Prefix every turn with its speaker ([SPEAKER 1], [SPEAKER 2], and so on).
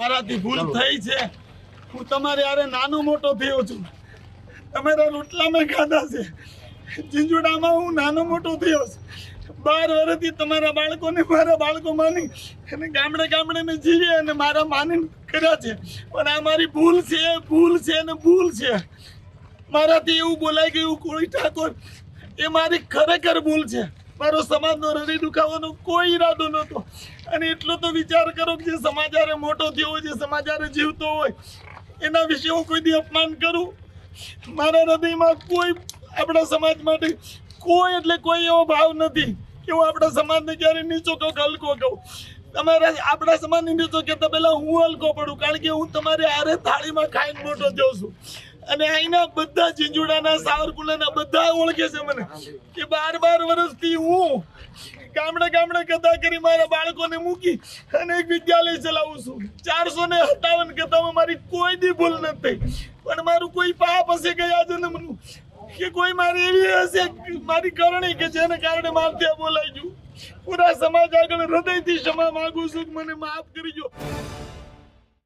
[SPEAKER 1] મારાથી ભૂલ થઈ છે. હું તમારે યારે નાનો મોટો થયો છું. તમારા રોટલા મેં ખાધા છે. ઝીંઝુડામાં હું નાનો મોટો થયો છું. બાર વર્ષથી તમારા બાળકોને મારા બાળકો માની અને ગામડે ગામડે મેં જીવી અને મારા માની કર્યા છે. પણ આ મારી ભૂલ છે ભૂલ છે અને ભૂલ છે. મારાથી એવું બોલાઈ ગયું કોઈ ઠાકોર એ મારી ખરેખર ભૂલ છે. મારો સમાજનો હૃદય દુખાવાનો કોઈ ઈરાદો નહોતો. અને એટલો તો વિચાર કરો કે જે સમાચારે મોટો થયો હોય, જે સમાચારે જીવતો હોય, એના વિશે હું કોઈ દી અપમાન કરું? મારા હૃદયમાં કોઈ આપણા સમાજ માટે કોઈ એટલે કોઈ એવો ભાવ નથી કે હું આપણા સમાજને ક્યારે નીચો કહું હલકો કહું. તમારા આપણા સમાજને નીચો કહેતા પહેલાં હું હલકો પડું, કારણ કે હું તમારે આરે થાળીમાં ખાઈને મોટો થયો છું. અને અહીંના બધા ઝીંઝુડાના સાવરકુંડલાના બધા ઓળખે છે મને. કે બાર બાર વર્ષથી હું ગામડે ગામડે કથા કરી મારા બાળકોને મૂકી અને એક વિદ્યાલય ચલાવું છું. ચારસો ને સત્તાવન કથામાં મારી કોઈ દી ભૂલ નથી પણ મારું કોઈ પાપ હશે ગયા જન્મનું કે કોઈ મારી એવી હશે મારી કરણી કે જેને કારણે મારથી ત્યાં બોલાઈ ગયું. પૂરા સમાજ આગળ હૃદયથી ક્ષમા માંગુ છું મને માફ કરજો